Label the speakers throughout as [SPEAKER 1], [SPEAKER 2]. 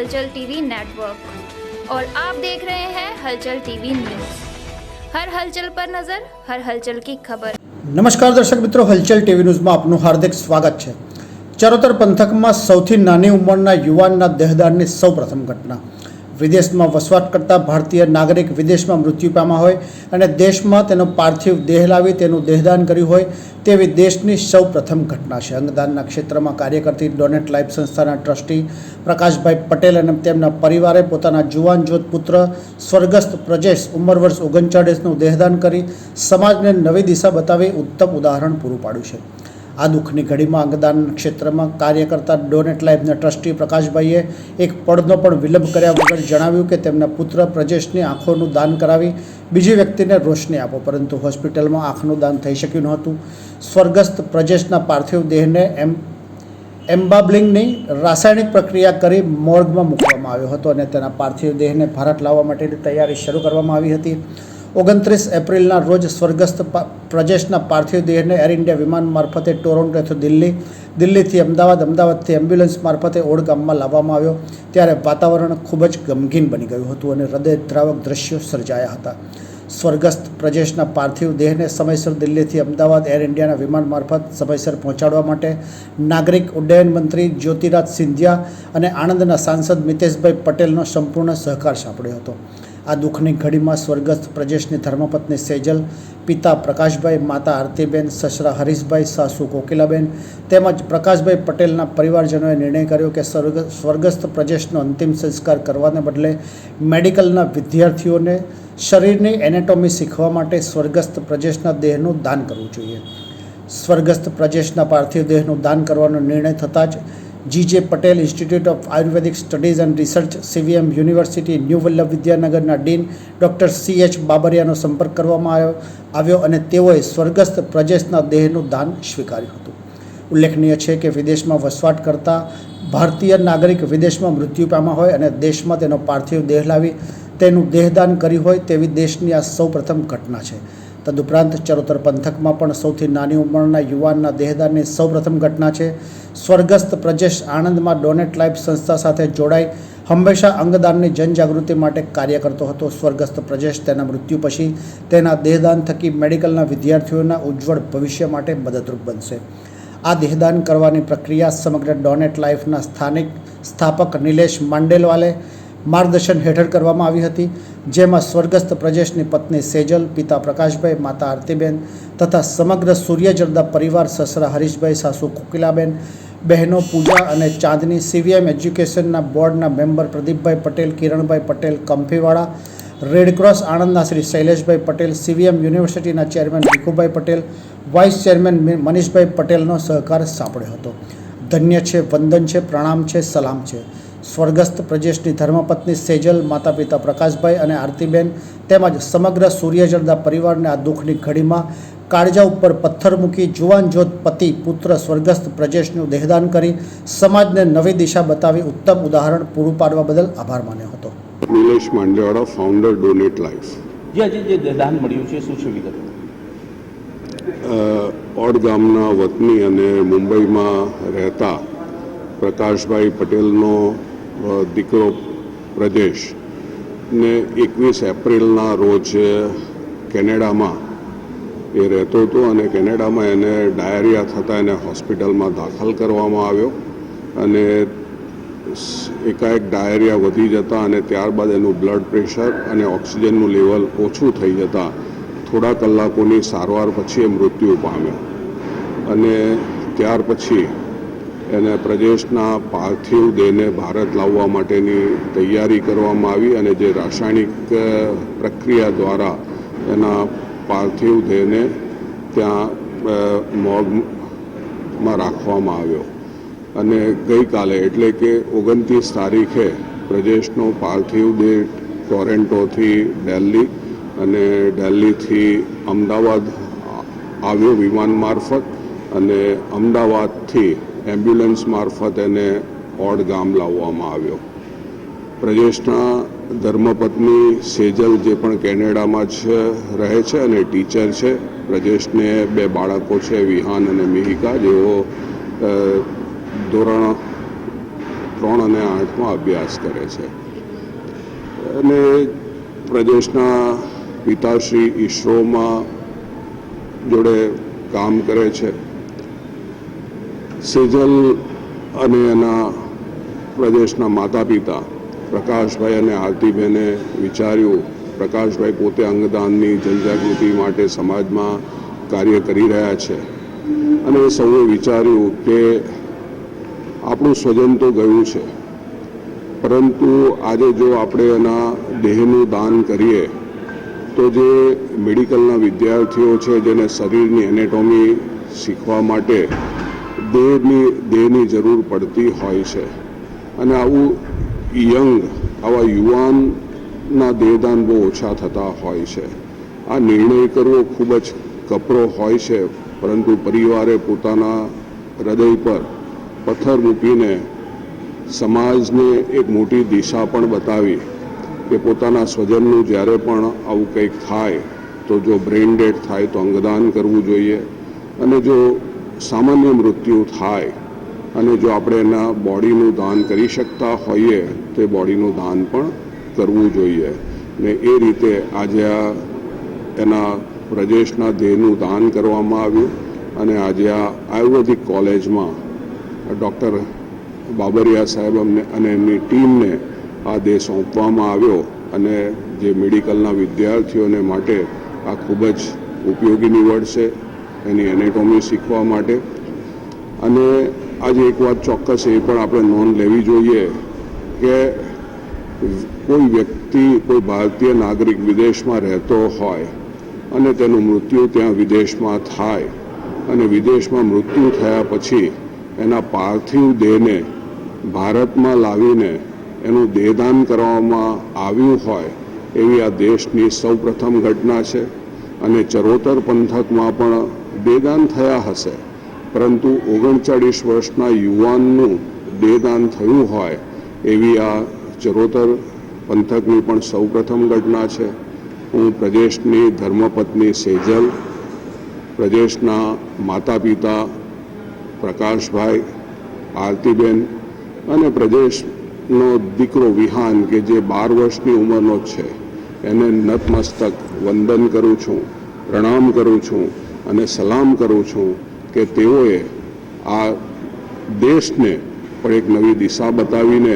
[SPEAKER 1] हलचल TV network और आप देख रहे हैं हलचल टीवी न्यूज हर हलचल पर नजर हर हलचल की खबर
[SPEAKER 2] નમસ્કાર દર્શક મિત્રો હલચલ ટીવી ન્યૂઝમાં આપનું હાર્દિક સ્વાગત છે ચરોતર પંથકમાં સૌથી નાની ઉંમરના યુવાનના દેહદાનની સૌપ્રથમ ઘટના વિદેશમાં વસવાટ કરતા ભારતીય નાગરિક વિદેશમાં મૃત્યુ પામ્યા હોય અને દેશમાં તેનો પાર્થિવ દેહ લાવી તેનું દેહદાન કર્યું હોય તેવી દેશની સૌ પ્રથમ ઘટના છે. અંગદાનના ક્ષેત્રમાં કાર્ય કરતી ડોનેટ લાઈફ સંસ્થાના ટ્રસ્ટી પ્રકાશભાઈ પટેલ અને તેમના પરિવારે પોતાના જુવાન જોત પુત્ર સ્વર્ગસ્થ પ્રજેશ ઉંમર વર્ષ ઓગણચાળીસનું દેહદાન કરી સમાજને નવી દિશા બતાવી ઉત્તમ ઉદાહરણ પૂરું પાડ્યું છે. આ દુઃખની ઘડીમાં અંગદાન ક્ષેત્રમાં કાર્ય કરતા ડોનેટ લાઈફના ટ્રસ્ટી પ્રકાશભાઈએ એક પડનો પણ વિલંબ કર્યા વગર જણાવ્યું કે તેમના પુત્ર પ્રજેશની આંખોનું દાન કરાવી બીજી વ્યક્તિને રોશની આપો. પરંતુ હોસ્પિટલમાં આંખનું દાન થઈ શક્યું નહોતું. સ્વર્ગસ્થ પ્રજેશના પાર્થિવ દેહને એમ એમ્બાબ્લિંગની રાસાયણિક પ્રક્રિયા કરી મોર્ગમાં મૂકવામાં આવ્યો હતો અને તેના પાર્થિવ દેહને ભારત લાવવા માટેની તૈયારી શરૂ કરવામાં આવી હતી. ઓગણત્રીસ એપ્રિલના રોજ સ્વર્ગસ્થ પ્રજેશના પાર્થિવ દેહને એર ઇન્ડિયા વિમાન મારફતે ટોરોન્ટોથી દિલ્હી, દિલ્હીથી અમદાવાદ, અમદાવાદથી એમ્બ્યુલન્સ મારફતે ઓડ ગામમાં લાવવામાં આવ્યો. ત્યારે વાતાવરણ ખૂબ જ ગમગીન બની ગયું હતું અને હૃદયદ્રાવક દ્રશ્યો સર્જાયા હતા. સ્વર્ગસ્થ પ્રજેશના પાર્થિવ દેહને સમયસર દિલ્હીથી અમદાવાદ એર ઇન્ડિયાના વિમાન મારફત સમયસર પહોંચાડવા માટે નાગરિક ઉડ્ડયન મંત્રી જ્યોતિરાજ સિંધિયા અને આણંદના સાંસદ મિતેશભાઈ પટેલનો સંપૂર્ણ સહકાર સાંપડ્યો હતો. આ દુઃખની ઘડીમાં સ્વર્ગસ્થ પ્રજેશની ધર્મપત્ની સેજલ, પિતા પ્રકાશભાઈ, માતા આરતીબેન, સસરા હરીશભાઈ, સાસુ કોકિલાબેન તેમજ પ્રકાશભાઈ પટેલના પરિવારજનોએ નિર્ણય કર્યો કે સ્વર્ગ, સ્વર્ગસ્થ પ્રજેશનો અંતિમ સંસ્કાર કરવાને બદલે મેડિકલના વિદ્યાર્થીઓને શરીરની એનેટોમી શીખવા માટે સ્વર્ગસ્થ પ્રજેશના દેહનું દાન કરવું જોઈએ. સ્વર્ગસ્થ પ્રજેશના પાર્થિવ દેહનું દાન કરવાનો નિર્ણય થતાં જ G J Patel institute of Ayurvedic studies and research CVM university new Vallabh વિદ્યાનગરના dean doctor C H બાબરિયાનો સંપર્ક કરવામાં આવ્યો આવ્યો અને તેઓએ સ્વર્ગસ્થ પ્રજેશના દેહનું દાન સ્વીકાર્યું હતું. ઉલ્લેખનીય છે કે વિદેશમાં વસવાટ કરતા ભારતીય નાગરિક વિદેશમાં મૃત્યુ પામ્યા હોય અને દેશમાં તેનો પાર્થિવ દેહ લાવી તેનું દેહદાન કર્યું હોય તેવી દેશની આ સૌપ્રથમ ઘટના છે. તદુપરાંત ચરોતર પંથકમાં પણ સૌથી નાની ઉંમરના યુવાનના દેહદાનની સૌપ્રથમ ઘટના છે. સ્વર્ગસ્થ પ્રજેશ આણંદમાં ડોનેટ લાઈફ સંસ્થા સાથે જોડાઈ હંમેશા અંગદાનની જનજાગૃતિ માટે કાર્ય કરતો હતો. સ્વર્ગસ્થ પ્રજેશ તેના મૃત્યુ પછી તેના દેહદાન થકી મેડિકલના વિદ્યાર્થીઓના ઉજ્જવળ ભવિષ્ય માટે મદદરૂપ બનશે. આ દેહદાન કરવાની પ્રક્રિયા સમગ્ર ડોનેટ લાઈફના સ્થાનિક સ્થાપક નિલેશ માંડેલવાલે માર્ગદર્શન હેઠળ કરવામાં આવી હતી, જેમાં સ્વર્ગસ્થ પ્રજેશની પત્ની સેજલ, પિતા પ્રકાશભાઈ, માતા આરતીબેન તથા સમગ્ર સૂર્યજરદા પરિવાર, સસરા હરીશભાઈ, સાસુ કોકિલાબેન, બહેનો પૂજા અને ચાંદની, સીવીએમ એજ્યુકેશનના બોર્ડના મેમ્બર પ્રદીપભાઈ પટેલ, કિરણભાઈ પટેલ કંફીવાળા રેડક્રોસ આણંદના શ્રી શૈલેષભાઈ પટેલ, સીવીએમ યુનિવર્સિટીના chairman Bhikhubhai Patel, vice chairman Manishbhai પટેલનો સહકાર સાંપડ્યો હતો. ધન્ય છે, વંદન છે, પ્રણામ છે, સલામ છે. સ્વર્ગસ્થ પ્રજેશની ધર્મપત્ની સેજલ માતા પિતા પ્રકાશભાઈ અને આરતીબેન તેમજ સમગ્ર સૂર્યજળદા પરિવારને આ દુઃખની ઘડીમાં કાળજા ઉપર પથ્થર મૂકી જુવાન જોત પતિ પુત્ર સ્વર્ગસ્થ પ્રજેશનું દેહદાન કરી સમાજને નવી દિશા બતાવી ઉત્તમ ઉદાહરણ પૂરું પાડવા બદલ આભાર માન્યો હતો.
[SPEAKER 3] Nilesh Mandevada founder donate life
[SPEAKER 4] જે આજે જે દેહદાન મળ્યું છે શું છે વિગત
[SPEAKER 3] ઓડ ગામના વતની અને મુંબઈમાં રહેતા પ્રકાશભાઈ પટેલનો દીકરો પ્રદેશ ને એકવીસ એપ્રિલના રોજ કેનેડામાં એ રહેતો હતો અને કેનેડામાં એને ડાયરિયા થતાં એને હોસ્પિટલમાં દાખલ કરવામાં આવ્યો અને એકાએક ડાયરિયા વધી જતા અને ત્યારબાદ એનું બ્લડ પ્રેશર અને ઓક્સિજનનું લેવલ ઓછું થઈ જતાં થોડા કલાકોની સારવાર પછી એ મૃત્યુ પામ્યો. અને ત્યાર પછી એને પ્રદેશના પાર્થિવ દેહને ભારત લાવવા માટેની તૈયારી કરવામાં આવી અને જે રાસાયણિક પ્રક્રિયા દ્વારા એના પાર્થિવ દેહને ત્યાં મોગમાં રાખવામાં આવ્યો. અને ગઈકાલે એટલે કે ઓગણત્રીસ તારીખે પ્રદેશનો પાર્થિવ દેહ ટોરેન્ટોથી દિલ્હી અને દિલ્હીથી અમદાવાદ આવ્યો વિમાન મારફત અને અમદાવાદથી એમ્બ્યુલન્સ મારફત એને ઓડ ગામ લાવવામાં આવ્યો. પ્રદેશના ધર્મપત્ની સેજલ જે પણ કેનેડામાં જ રહે છે અને ટીચર છે પ્રદેશને બે બાળકો છે, વિહાન અને મિહિકા. જેઓ ધોરણ ત્રણ અને આઠમાં અભ્યાસ કરે છે. અને પ્રદેશના પિતાશ્રી ઈસરોમાં જોડે કામ કરે છે. સેજલ અને એના પ્રદેશના માતા પિતા પ્રકાશભાઈ અને આરતીબેને વિચાર્યું, પ્રકાશભાઈ પોતે અંગદાનની જનજાગૃતિ માટે સમાજમાં કાર્ય કરી રહ્યા છે. અને એ સૌએ વિચાર્યું કે આપણું સ્વજન તો ગયું છે, પરંતુ આજે જો આપણે એના દેહનું દાન કરીએ, તો જે મેડિકલના વિદ્યાર્થીઓ છે, જેને શરીરની એનેટોમી શીખવા માટે દેહની દેહની જરૂર પડતી હોય છે. અને આવું યંગ, આવા યુવાનના દેહદાન બહુ ઓછા થતા હોય છે. આ નિર્ણય કરવો ખૂબ જ કપરો હોય છે, પરંતુ પરિવારે પોતાના હૃદય પર પથ્થર મૂકીને સમાજને એક મોટી દિશા પણ બતાવી કે પોતાના સ્વજનનું જ્યારે પણ આવું કંઈક થાય, તો જો બ્રેઇન ડેડ થાય તો અંગદાન કરવું જોઈએ. અને જો સામાન્ય મૃત્યુ થાય અને જો આપણે એના બોડીનું દાન કરી શકતા હોઈએ, તો બોડીનું દાન પણ કરવું જોઈએ. ને એ રીતે આજે આ એના પ્રદેશના દેહનું દાન કરવામાં આવ્યું અને આજે આ આયુર્વેદિક કોલેજમાં ડૉક્ટર બાબરિયા સાહેબ અમને અને એમની ટીમને આ દેહ સોંપવામાં આવ્યો અને જે મેડિકલના વિદ્યાર્થીઓને માટે આ ખૂબ જ ઉપયોગી નીવડશે. એની એનેટોમી શીખવા માટે. અને આજે એક વાત ચોક્કસ એ પણ આપણે નોંધ લેવી જોઈએ કે કોઈ વ્યક્તિ, કોઈ ભારતીય નાગરિક વિદેશમાં રહેતો હોય અને તેનું મૃત્યુ ત્યાં વિદેશમાં થાય અને વિદેશમાં મૃત્યુ થયા પછી એના પાર્થિવ દેહને ભારતમાં લાવીને એનું દેહદાન કરવામાં આવ્યું હોય એવી આ દેશની સૌપ્રથમ ઘટના છે. અને ચરોતર પંથકમાં પણ દેહદાન થયા હશે. પરંતુ ઓગણચાળીસ વર્ષના યુવાનનું દેદાન થયું હોય એવી આ ચરોતર પંથકની પણ સૌપ્રથમ ઘટના છે. હું પ્રદેશની ધર્મપત્ની સેજલ, પ્રદેશના માતા પિતા પ્રકાશભાઈ આરતીબેન અને પ્રદેશનો દીકરો વિહાન કે જે બાર વર્ષની ઉંમરનો છે. એને નતમસ્તક વંદન કરું છું, પ્રણામ કરું છું. અને સલામ કરું છું કે તેઓએ આ દેશને પણ એક નવી દિશા બતાવીને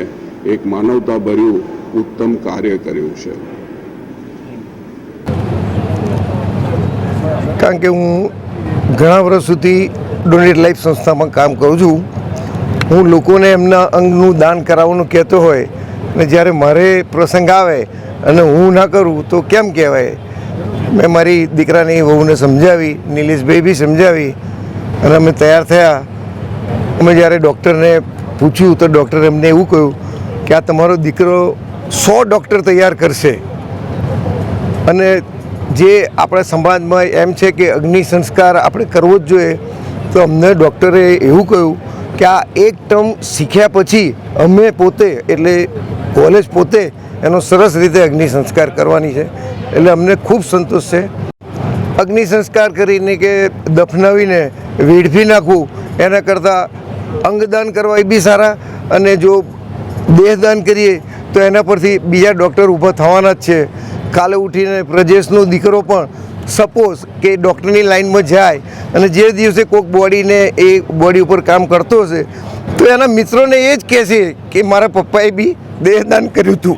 [SPEAKER 3] એક માનવતાભર્યું ઉત્તમ કાર્ય કર્યું છે.
[SPEAKER 5] કારણ કે હું ઘણા વર્ષ સુધી ડોનેટ લાઈફ સંસ્થામાં કામ કરું છું. હું લોકોને એમના અંગનું દાન કરાવવાનું કહેતો હોય અને જ્યારે મારે પ્રસંગ આવે અને હું ના કરું તો કેમ કહેવાય? મેં મારી દીકરાની વહુને સમજાવી નિલેશભાઈ બી સમજાવી અને અમે તૈયાર થયા. અમે જ્યારે ડૉક્ટરને પૂછ્યું તો ડૉક્ટરે અમને એવું કહ્યું કે આ તમારો દીકરો સો ડૉક્ટર તૈયાર કરશે. અને જે આપણા સમાજમાં એમ છે કે અગ્નિ સંસ્કાર આપણે કરવો જ જોઈએ, તો અમને ડૉક્ટરે એવું કહ્યું કે આ એક ટર્મ શીખ્યા પછી અમે પોતે, એટલે કોલેજ પોતે એનો સરસ રીતે અગ્નિ સંસ્કાર કરવાની છે. એટલે અમને ખૂબ સંતોષ છે. અગ્નિ સંસ્કાર કરીને કે દફનાવીને વેડફી નાખવું, એના કરતાં અંગદાન કરવા એ બી સારા અને જો દેહદાન કરીએ તો એના પરથી બીજા ડૉક્ટર ઊભા થવાના જ છે. કાલે ઉઠીને પ્રજેશનો દીકરો પણ સપોઝ કે ડૉક્ટરની લાઈનમાં જાય અને જે દિવસે કોઈક બોડીને એ બોડી ઉપર કામ કરતો હશે, તો એના મિત્રોને એ જ કહેશે કે મારા પપ્પાએ બી દેહદાન કર્યું હતું.